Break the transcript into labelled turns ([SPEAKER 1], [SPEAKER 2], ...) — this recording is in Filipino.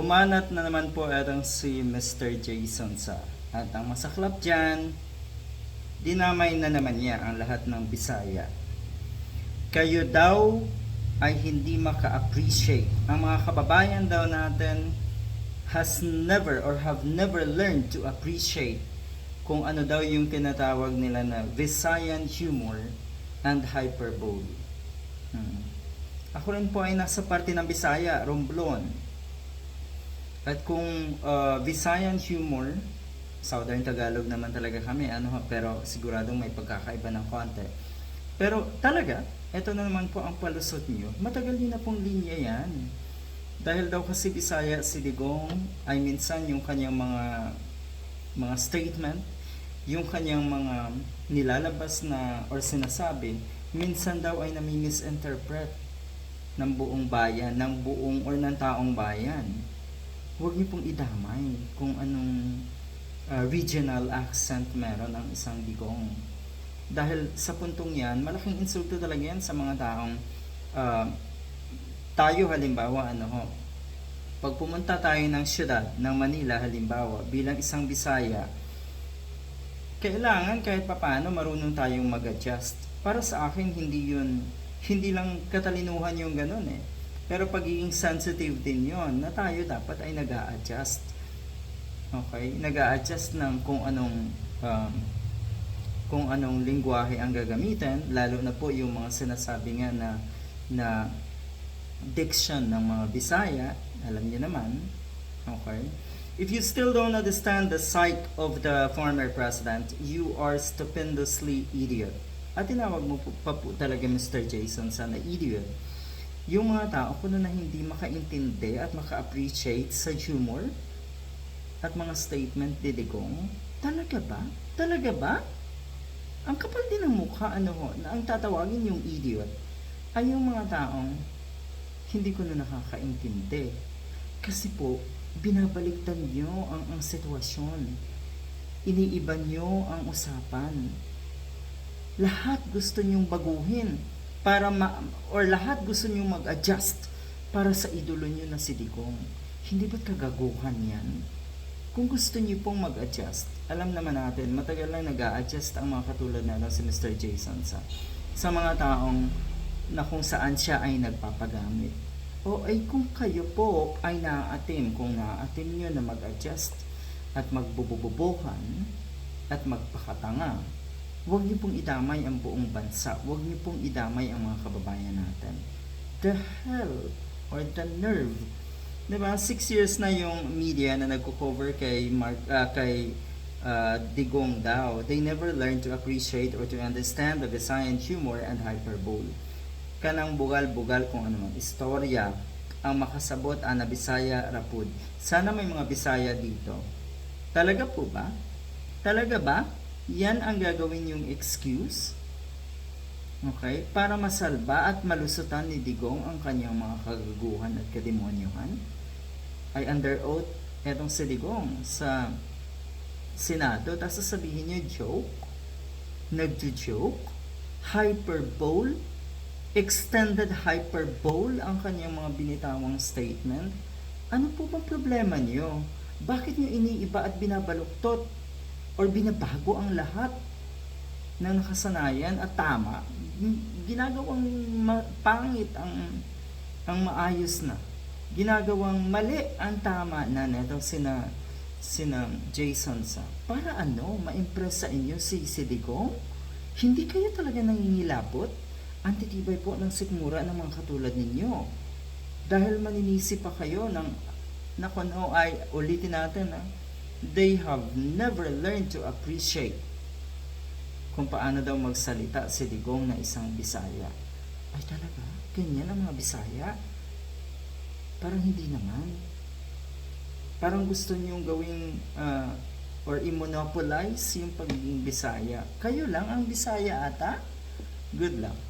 [SPEAKER 1] Pumanat na naman po itong si Mr. Jason sa at ang masaklap dyan, dinamay na naman niya ang lahat ng Bisaya. Kayo daw ay hindi maka-appreciate. Ang mga kababayan daw natin has never or have never learned to appreciate kung ano daw yung tinatawag nila na Visayan humor and hyperbole. Hmm. Ako rin po ay nasa parte ng Bisaya, Romblon. At kung uh, Visayan humor, Southern Tagalog naman talaga kami, ano pero siguradong may pagkakaiba ng konti. Pero talaga, eto na naman po ang palusot niyo. Matagal din na pong linya yan. Dahil daw kasi Bisaya si Digong ay minsan yung kanyang mga mga statement, yung kanyang mga nilalabas na or sinasabi, minsan daw ay nami-misinterpret ng buong bayan, ng buong or ng taong bayan. Huwag niyo pong idamay kung anong uh, regional accent meron ang isang digong. Dahil sa puntong yan, malaking insulto talaga yan sa mga taong uh, tayo halimbawa ano ho, pag pumunta tayo ng syudad ng Manila halimbawa bilang isang Bisaya, kailangan kahit papano marunong tayong mag-adjust. Para sa akin hindi yun hindi lang katalinuhan yung ganun eh. Pero pagiging sensitive din yon na tayo dapat ay nag adjust Okay? nag adjust ng kung anong um, kung anong lingwahe ang gagamitin, lalo na po yung mga sinasabi nga na na diction ng mga Bisaya, alam niyo naman. Okay? If you still don't understand the psyche of the former president, you are stupendously idiot. At tinawag mo pa po talaga Mr. Jason sana idiot. Yung mga tao ko na hindi makaintindi at maka-appreciate sa humor at mga statement ni Digong, talaga ba? Talaga ba? Ang kapal din ng mukha, ano ho, na ang tatawagin yung idiot ay yung mga taong hindi ko na nakakaintindi. Kasi po, binabaliktad nyo ang, ang sitwasyon. Iniiba nyo ang usapan. Lahat gusto nyong baguhin para ma or lahat gusto nyong mag-adjust para sa idolo nyo na si Digong. Hindi ba't kagaguhan yan? Kung gusto niyo pong mag-adjust, alam naman natin, matagal lang nag adjust ang mga katulad na si Mr. Jason sa, sa mga taong na kung saan siya ay nagpapagamit. O ay kung kayo po ay naaatim, kung naaatim niyo na mag-adjust at magbubububuhan at magpakatanga, huwag niyo pong idamay ang buong bansa. Huwag niyo pong idamay ang mga kababayan natin. The hell or the nerve 'di ba? Six years na yung media na nagko-cover kay Mark ah, kay ah, Digong daw. They never learn to appreciate or to understand the Visayan humor and hyperbole. Kanang bugal-bugal kung ano man istorya ang makasabot ana Bisaya rapud. Sana may mga Bisaya dito. Talaga po ba? Talaga ba? Yan ang gagawin yung excuse? Okay? Para masalba at malusutan ni Digong ang kanyang mga kagaguhan at kademonyohan? ay under oath etong si Digong sa Senado, tapos sasabihin niyo joke, nagjo-joke, hyperbole, extended hyperbole ang kanyang mga binitawang statement. Ano po ba problema niyo? Bakit niyo iniiba at binabaluktot or binabago ang lahat ng nakasanayan at tama? Ginagawang pangit ang ang maayos na. Ginagawang mali ang tama na neto sina sina Jason sa. Para ano ma-impress sa inyo si si hindi kayo talaga nangingilabot? Ang titibay po ng sikmura ng mga katulad ninyo. Dahil maninisi pa kayo ng na kung ano ay ulitin natin ha, they have never learned to appreciate kung paano daw magsalita si Digong na isang Bisaya ay talaga ganyan ang mga Bisaya Parang hindi naman. Parang gusto niyong gawing uh, or i-monopolize yung pagiging Bisaya. Kayo lang ang Bisaya ata? Good luck.